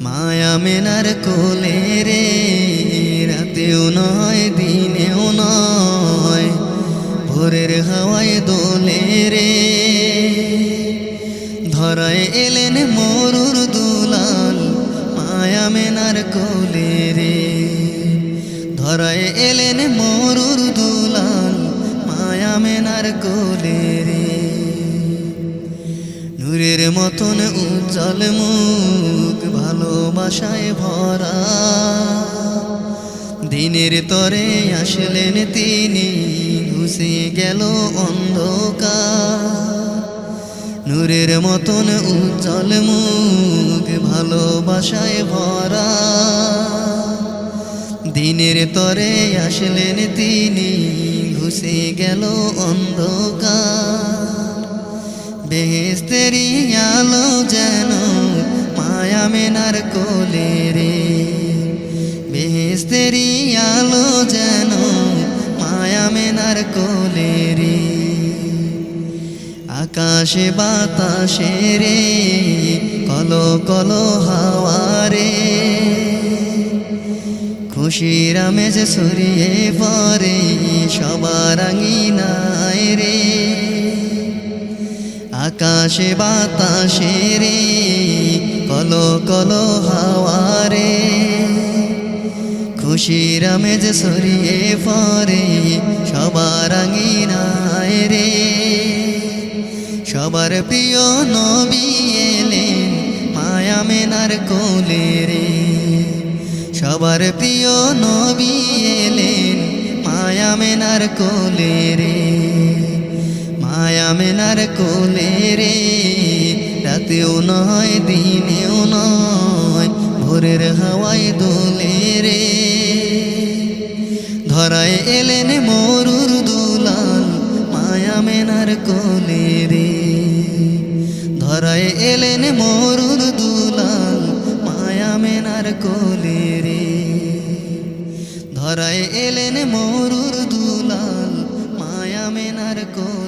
মায়ামেনার কোলে রে, রাতেও নয়, দিনেও নয়, ভোরের হাওয়ায় দোলে রে। ধরায় এলেন মরুর দুলাল মায়ামেনার কোলে রে। ধরায় এলেন মরুর দুলাল মায়া মেনার কোলে রে। নূরের মতন উজ্জ্বল মুখ ভালোবাসায় ভরা। দিনের তরে আসলেন তিনি ঘুষে গেল অন্ধকার। নূরের মতন উজ্জ্বল মুখ ভালোবাসায় ভরা। দিনের তরে আসলেন তিনি ঘুষে গেল অন্ধকার। বেহেস্তেরি আলো যেন মায়া মেনার কোলে রে। বেহেস্তেরি আলো যেন মায়া মেনার কোলে রে। আকাশে বাতাসে রে কলো কলো হাওয়ারে খুশির আমেজ ছড়িয়ে পরে সবার আঙিনায় রে। আকাশে বাতাসে রে, কলো কলো হাওয়ারে খুশির আমেজ ছড়িয়ে পরে সবার আঙিনায় রে। সবার প্রিয় নবী এলেন মায়া মেনার কোলে রে। সবার প্রিয় নবী এলেন মায়া মেনার কোলে রে, মায়া মেনার কোলে রে। রাতেও নয়, দিনেও নয়, ভোরের হাওয়ায় দোলে রে। ধরায় এলেন মরুর দুলাল মায়া মেনার কোলে রে। ধরায় এলেন মরুর দুলাল মায়া মেনার কোলে মরুর দুলাল মায়া মেনার কোল